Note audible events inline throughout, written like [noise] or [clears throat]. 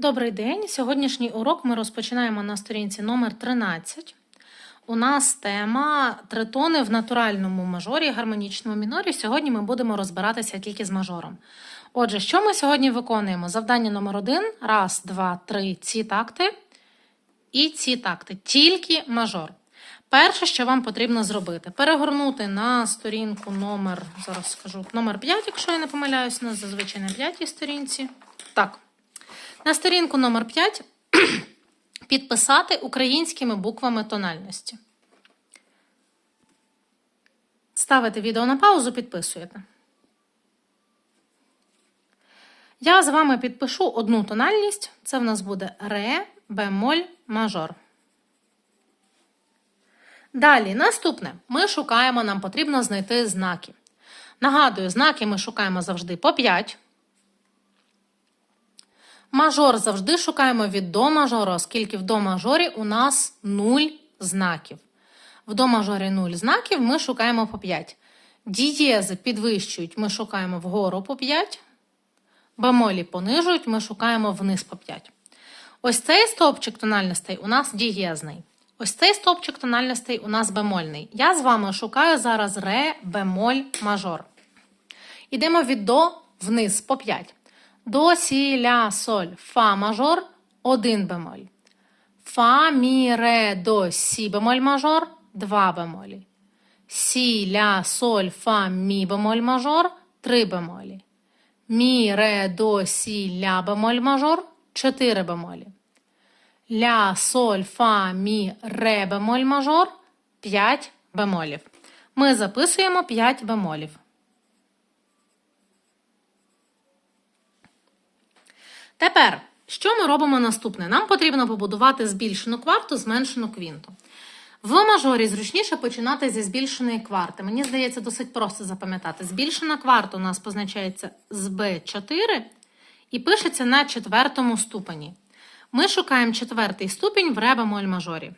Добрий день. Сьогоднішній урок ми розпочинаємо на сторінці номер 13. У нас тема тритони в натуральному мажорі, гармонічному мінорі. Сьогодні ми будемо розбиратися тільки з мажором. Отже, що ми сьогодні виконуємо? Завдання номер один. Раз, два, три. Ці такти. І ці такти. Тільки мажор. Перше, що вам потрібно зробити, перегорнути на сторінку номер, зараз скажу, номер 5, якщо я не помиляюсь, на зазвичай на п'ятій сторінці. Так. На сторінку номер 5 [clears throat] підписати українськими буквами тональності. Ставите відео на паузу, підписуєте. Я з вами підпишу одну тональність. Це в нас буде ре, бемоль, мажор. Далі, наступне. Ми шукаємо, нам потрібно знайти знаки. Нагадую, знаки ми шукаємо завжди по 5. Мажор завжди шукаємо від до мажору, оскільки в до мажорі у нас 0 знаків. В до мажорі 0 знаків ми шукаємо по 5. Дієзи підвищують, ми шукаємо вгору по 5. Бемолі понижують, ми шукаємо вниз по 5. Ось цей стовпчик тональностей у нас дієзний. Ось цей стовпчик тональностей у нас бемольний. Я з вами шукаю зараз ре, бемоль, мажор. Ідемо від до вниз по 5. До, сі, ля, соль, фа мажор, 1 бемоль. Фа, мі, ре, до, сі бемоль мажор, 2 бемолі. Сі, ля, соль, фа, мі бемоль мажор, 3 бемолі. Мі, ре, до, сі, ля бемоль мажор, 4 бемолі. Ля, соль, фа, мі, ре бемоль мажор, 5 бемолів. Ми записуємо 5 бемолів. Тепер, що ми робимо наступне? Нам потрібно побудувати збільшену кварту, зменшену квінту. В мажорі зручніше починати зі збільшеної кварти. Мені здається, досить просто запам'ятати. Збільшена кварта у нас позначається з B4 і пишеться на четвертому ступені. Ми шукаємо четвертий ступінь в ре бемоль мажорі.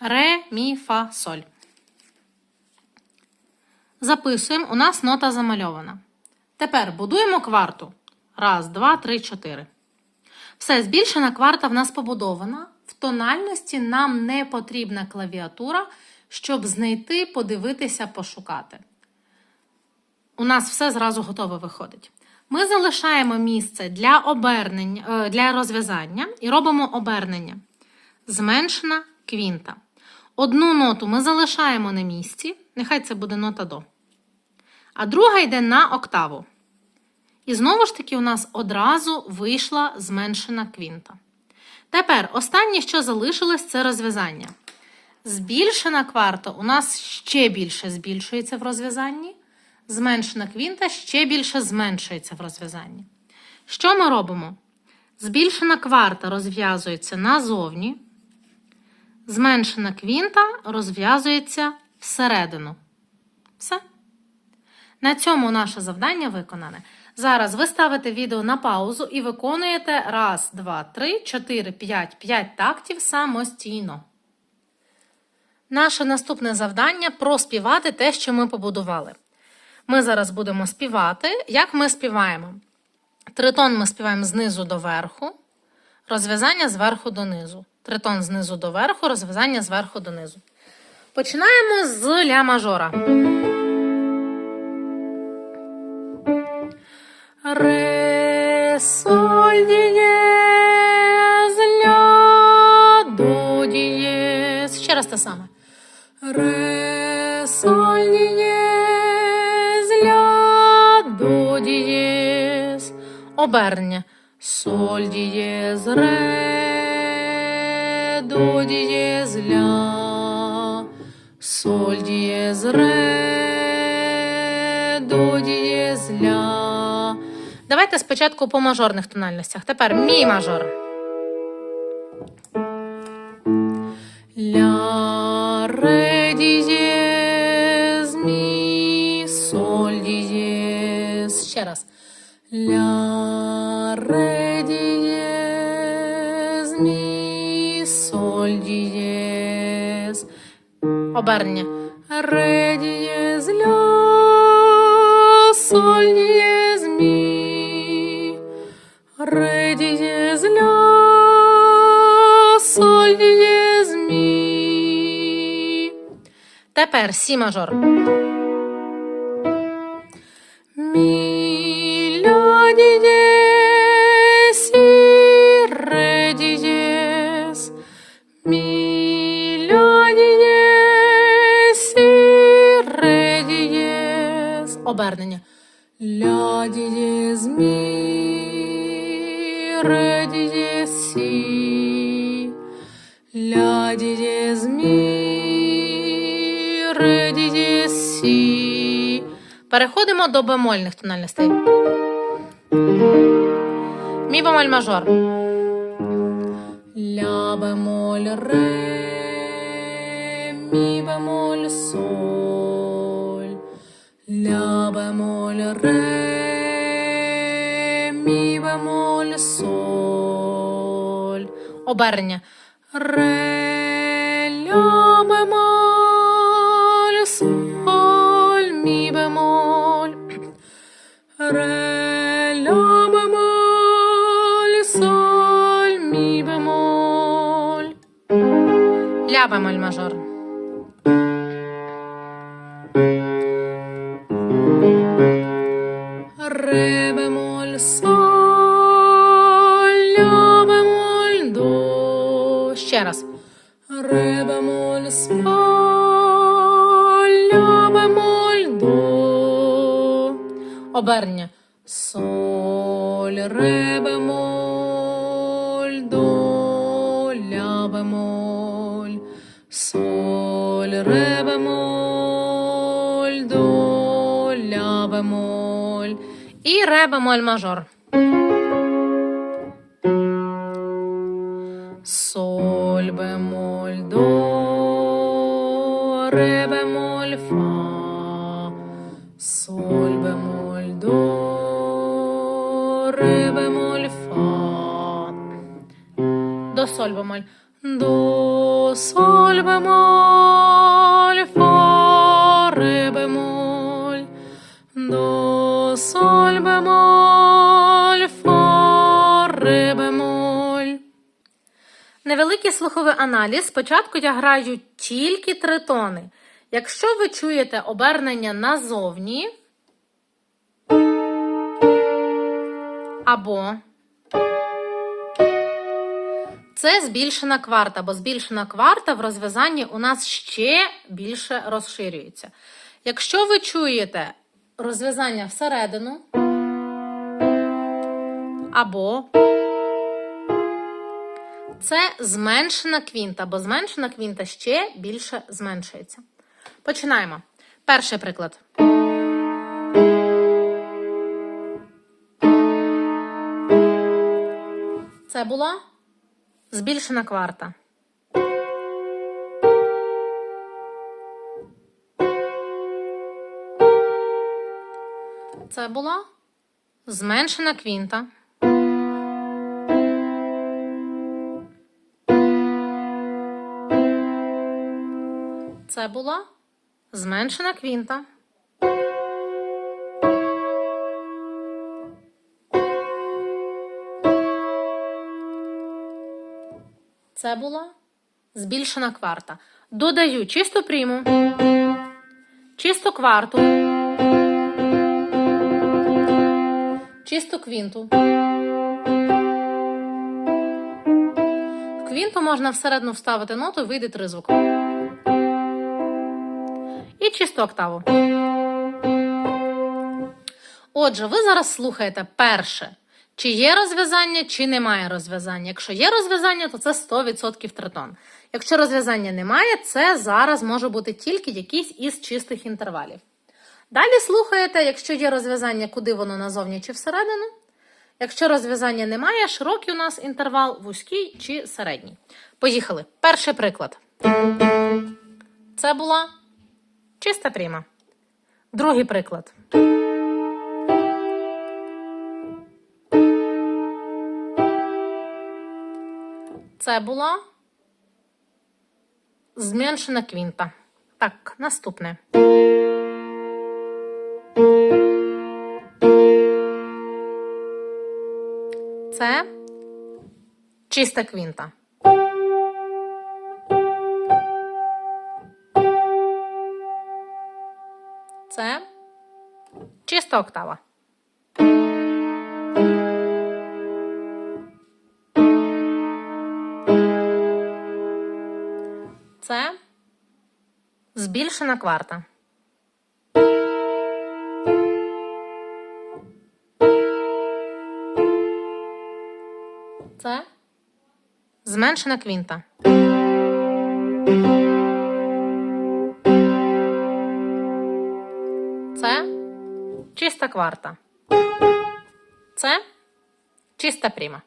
Ре, мі, фа, соль. Записуємо, у нас нота замальована. Тепер будуємо кварту. Раз, два, три, чотири. Все, збільшена кварта в нас побудована. В тональності нам не потрібна клавіатура, щоб знайти, подивитися, пошукати. У нас все зразу готове виходить. Ми залишаємо місце для обернення, е, для розв'язання і робимо обернення. Зменшена квінта. Одну ноту ми залишаємо на місці, нехай це буде нота до. А друга йде на октаву. І знову ж таки, у нас одразу вийшла зменшена квінта. Тепер останнє, що залишилось, це розв'язання. Збільшена кварта у нас ще більше збільшується в розв'язанні. Зменшена квінта ще більше зменшується в розв'язанні. Що ми робимо? Збільшена кварта розв'язується назовні. Зменшена квінта розв'язується всередину. Все. На цьому наше завдання виконане. Зараз ви ставите відео на паузу і виконуєте раз, два, три, чотири, п'ять, п'ять тактів самостійно. Наше наступне завдання проспівати те, що ми побудували. Ми зараз будемо співати. Як ми співаємо? Тритон ми співаємо знизу до верху, розв'язання зверху донизу. Тритон знизу до верху, розв'язання зверху донизу. Починаємо з ля мажора. Ре, соль, дієз, ля. Ще раз те саме. Ре, соль, дієз, ля, до, дієз. Обернення. Соль, дієз, ре, до, дієз, ля. Соль, дієз, ре, до, дієз, ля. Давайте спочатку по мажорних тональностях. Тепер мі мажор. Ля, ре, дієз. Ще раз. Ля, ре, дієз, мі, соль, дієз. Обернення. Ре, дієз, ля, соль, дієз, Тепер сі мажор. Переходимо до бемольних тональностей. Мі бемоль мажор. Ля бемоль ре, мі бемоль соль. Ля бемоль ре, мі бемоль соль. Обернення. Ре, Ре, ля бемоль соль, мі бемоль. Ля бемоль мажор. Мажор. Соль бемоль, до, ре бемоль, фа. Соль бемоль, до, ре бемоль, фа. Соль бемоль. До соль Невеликий слуховий аналіз. Спочатку я граю тільки три тони. Якщо ви чуєте обернення назовні або це збільшена кварта, бо збільшена кварта в розв'язанні у нас ще більше розширюється. Якщо ви чуєте розв'язання всередину або це зменшена квінта, бо зменшена квінта ще більше зменшується. Починаємо. Перший приклад. Це була збільшена кварта. Це була зменшена квінта. Це була зменшена квінта. Це була збільшена кварта. Додаю чисту пріму, чисту кварту, чисту квінту. В квінту можна всередину вставити ноту і вийде три звуки. І чисту октаву. Отже, ви зараз слухаєте перше, чи є розв'язання, чи немає розв'язання. Якщо є розв'язання, то це 100% тритон. Якщо розв'язання немає, це зараз може бути тільки якийсь із чистих інтервалів. Далі слухаєте, якщо є розв'язання, куди воно назовні чи всередину. Якщо розв'язання немає, широкий у нас інтервал, вузький чи середній. Поїхали. Перший приклад. Це була чиста пріма. Другий приклад. Це була зменшена квінта. Так, наступне. Це чиста квінта. Чиста октава. Це збільшена кварта. Це зменшена квінта. Чиста кварта. Це чиста пріма.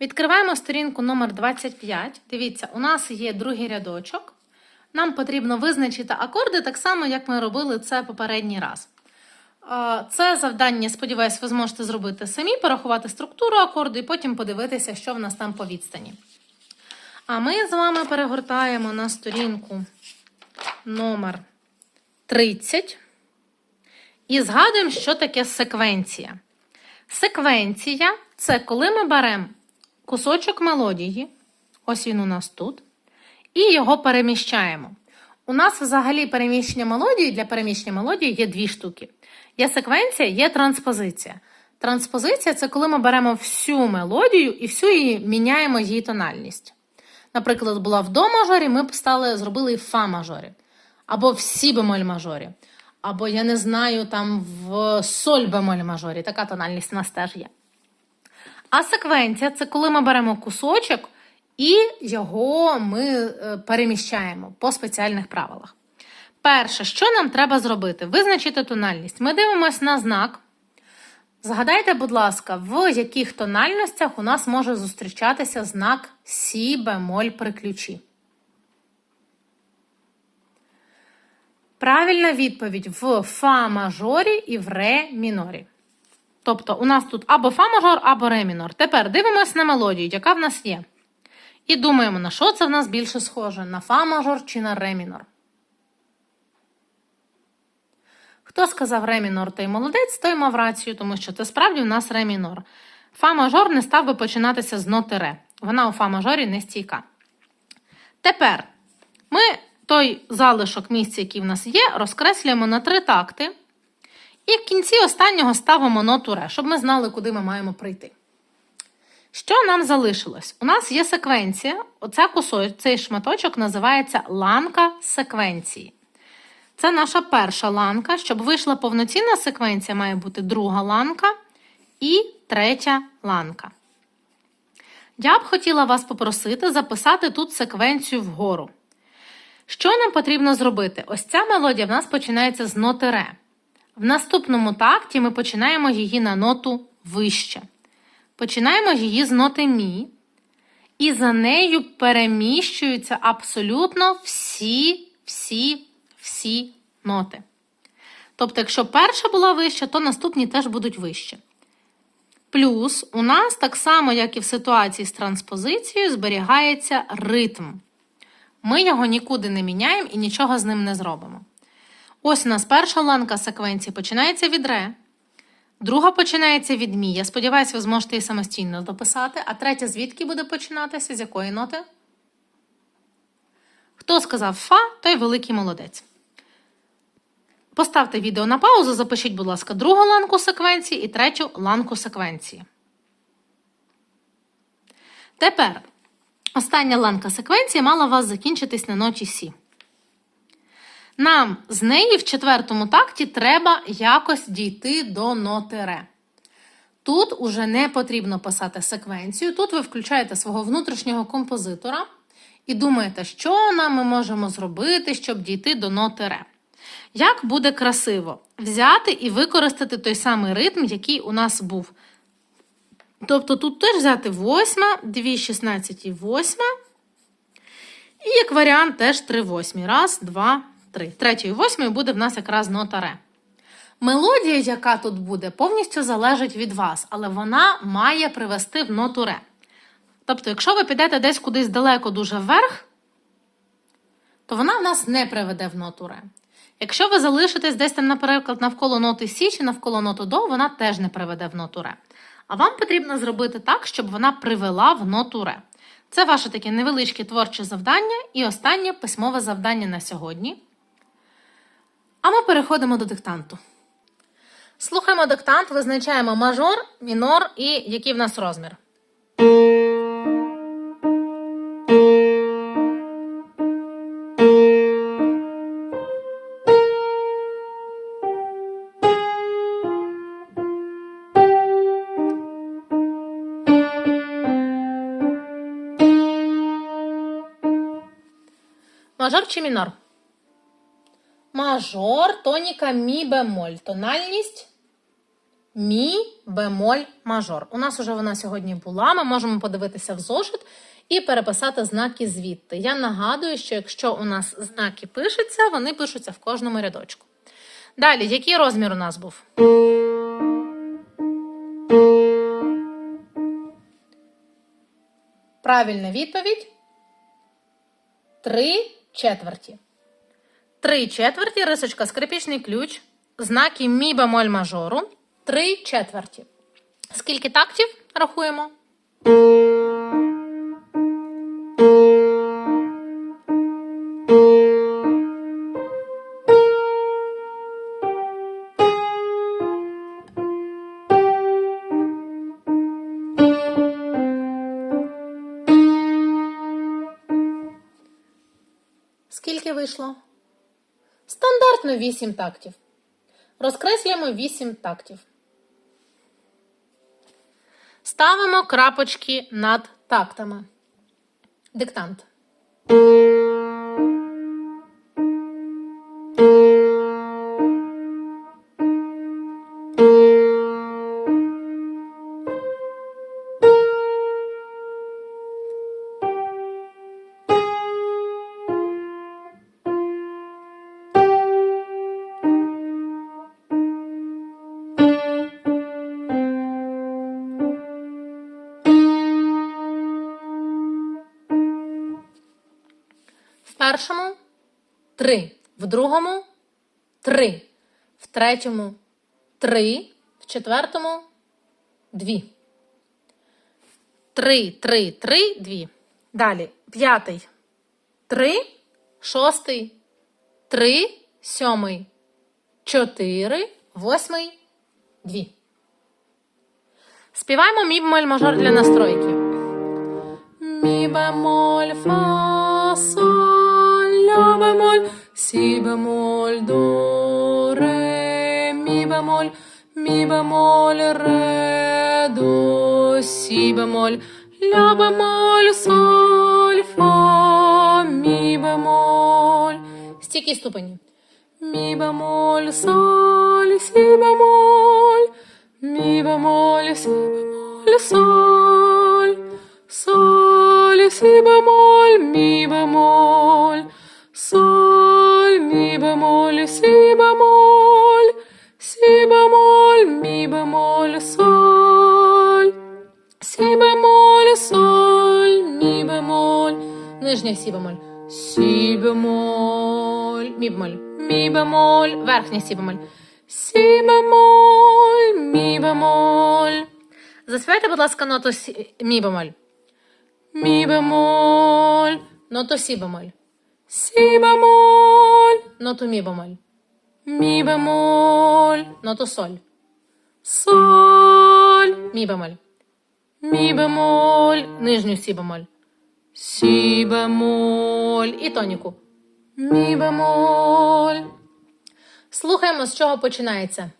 Відкриваємо сторінку номер 25. Дивіться, у нас є другий рядочок. Нам потрібно визначити акорди так само, як ми робили це попередній раз. Е, Це завдання, сподіваюсь, ви зможете зробити самі, порахувати структуру акорду і потім подивитися, що в нас там по відстані. А ми з вами перегортаємо на сторінку номер 30 і згадуємо, що таке секвенція. Секвенція це коли ми беремо кусочок мелодії, ось він у нас тут, і його переміщаємо. У нас взагалі переміщення мелодії для переміщення мелодії є дві штуки. Є секвенція, є транспозиція. Транспозиція це коли ми беремо всю мелодію і всю її міняємо її тональність. Наприклад, була в до мажорі, ми стали, зробили в фа мажорі, або в сі бемоль мажорі, або я не знаю, там в соль бемоль мажорі. Така тональність у нас теж є. А секвенція це коли ми беремо кусочок і його ми е, переміщаємо по спеціальних правилах. Перше, що нам треба зробити? Визначити тональність. Ми дивимося на знак. Згадайте, будь ласка, в яких тональностях у нас може зустрічатися знак Сі бемоль при ключі. Правильна відповідь в фа мажорі і в ре мінорі. Тобто у нас тут або фа мажор, або ре мінор. Тепер дивимося на мелодію, яка в нас є. І думаємо, на що це в нас більше схоже: на фа мажор чи на ре мінор. Хто сказав ре мінор, той молодець, той мав рацію, тому що це справді у нас ре мінор. Фа мажор не став би починатися з ноти ре. Вона у фа мажорі не стійка. Тепер ми той залишок місця, який в нас є, розкреслюємо на три такти. І в кінці останнього ставимо ноту ре, щоб ми знали, куди ми маємо прийти. Що нам залишилось? У нас є секвенція. Оця кусок, цей шматочок називається ланка секвенції. Це наша перша ланка. Щоб вийшла повноцінна секвенція, має бути друга ланка і третя ланка. Я б хотіла вас попросити записати тут секвенцію вгору. Що нам потрібно зробити? Ось ця мелодія в нас починається з ноти ре. В наступному такті ми починаємо її на ноту вище. Починаємо її з ноти мі. І за нею переміщуються абсолютно всі, всі, всі ноти. Тобто, якщо перша була вища, то наступні теж будуть вище. Плюс у нас, так само, як і в ситуації з транспозицією, зберігається ритм. Ми його нікуди не міняємо і нічого з ним не зробимо. Ось у нас перша ланка секвенції починається від ре. Друга починається від мі. Я сподіваюся, ви зможете її самостійно дописати. А третя звідки буде починатися? З якої ноти? Хто сказав фа, той великий молодець. Поставте відео на паузу, запишіть, будь ласка, другу ланку секвенції і третю ланку секвенції. Тепер остання ланка секвенції мала вас закінчитись на ноті Сі. Нам з неї в четвертому такті треба якось дійти до ноти ре. Тут уже не потрібно писати секвенцію. Тут ви включаєте свого внутрішнього композитора і думаєте, що нам ми можемо зробити, щоб дійти до ноти ре. Як буде красиво взяти і використати той самий ритм, який у нас був. Тобто тут теж взяти восьма, 2 16 і восьма. І як варіант теж 3 восьмі. Раз, два, три. Третьою восьмою буде в нас якраз нота ре. Мелодія, яка тут буде, повністю залежить від вас, але вона має привести в ноту ре. Тобто, якщо ви підете десь кудись далеко дуже вверх, то вона в нас не приведе в ноту ре. Якщо ви залишитесь десь там, наприклад, навколо ноти Сі чи навколо ноти До, вона теж не приведе в ноту ре. А вам потрібно зробити так, щоб вона привела в ноту ре. Це ваше таке невеличке творче завдання і останнє письмове завдання на сьогодні. А ми переходимо до диктанту. Слухаємо диктант, визначаємо мажор, мінор і який в нас розмір. Чи мінор? Мажор, тоніка, мі бемоль. Тональність мі бемоль мажор. У нас уже вона сьогодні була. Ми можемо подивитися в зошит і переписати знаки звідти. Я нагадую, що якщо у нас знаки пишуться, вони пишуться в кожному рядочку. Далі, який розмір у нас був? Правильна відповідь. Три четверті. Три четверті, рисочка, скрипічний ключ, знаки мі бемоль мажору. Три четверті. Скільки тактів рахуємо? Скільки вийшло? Стандартно 8 тактів. Розкреслюємо 8 тактів. Ставимо крапочки над тактами. Диктант. Першому три. В другому три. В третьому три. В четвертому дві. Три, три, три, дві. Далі. П'ятий. Три. Шостий. Три. Сьомий. Чотири. Восьмий. Дві. Співаємо мі бемоль мажор для настройки. Мі бемоль фа соль сі бемоль до ре мі бемоль мі бемоль ре до сі бемоль. Ля бемоль соль фа мі бемоль. Стільки ступені мі бемоль соль сі бемоль. Мі бемоль сі бемоль соль. Соль сі бемоль мі бемоль соль мі бемоль сі бемоль сі бемоль мі бемоль соль сі бемоль соль мі бемоль нижня сі бемоль сі бемоль мі бемоль мі бемоль верхня сі бемоль сі бемоль мі бемоль Заспівайте, будь ласка, ноту сі... мі бемоль. Мі бемоль. Ноту сі бемоль. Сі бемоль. Ноту мі бемоль. Мі бемоль. Ноту соль. Соль. Мі бемоль. Мі бемоль. Нижню сі бемоль. Сі бемоль. І тоніку. Мі бемоль. Слухаємо, з чого починається.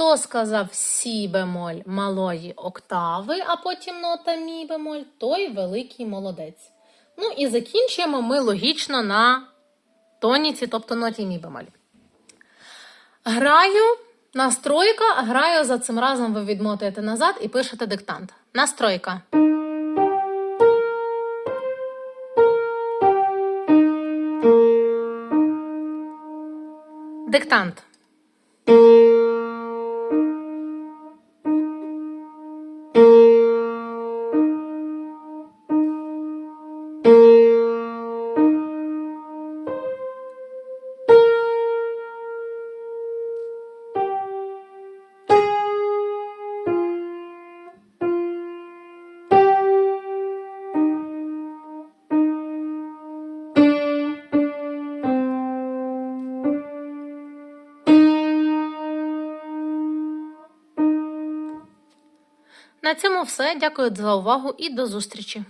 Хто сказав сі бемоль малої октави, а потім нота мі бемоль, той великий молодець. Ну і закінчуємо ми логічно на тоніці, тобто ноті мі бемоль. Граю, настройка, граю за цим разом ви відмотуєте назад і пишете диктант. Настройка. Диктант. Все. Дякую за увагу і до зустрічі!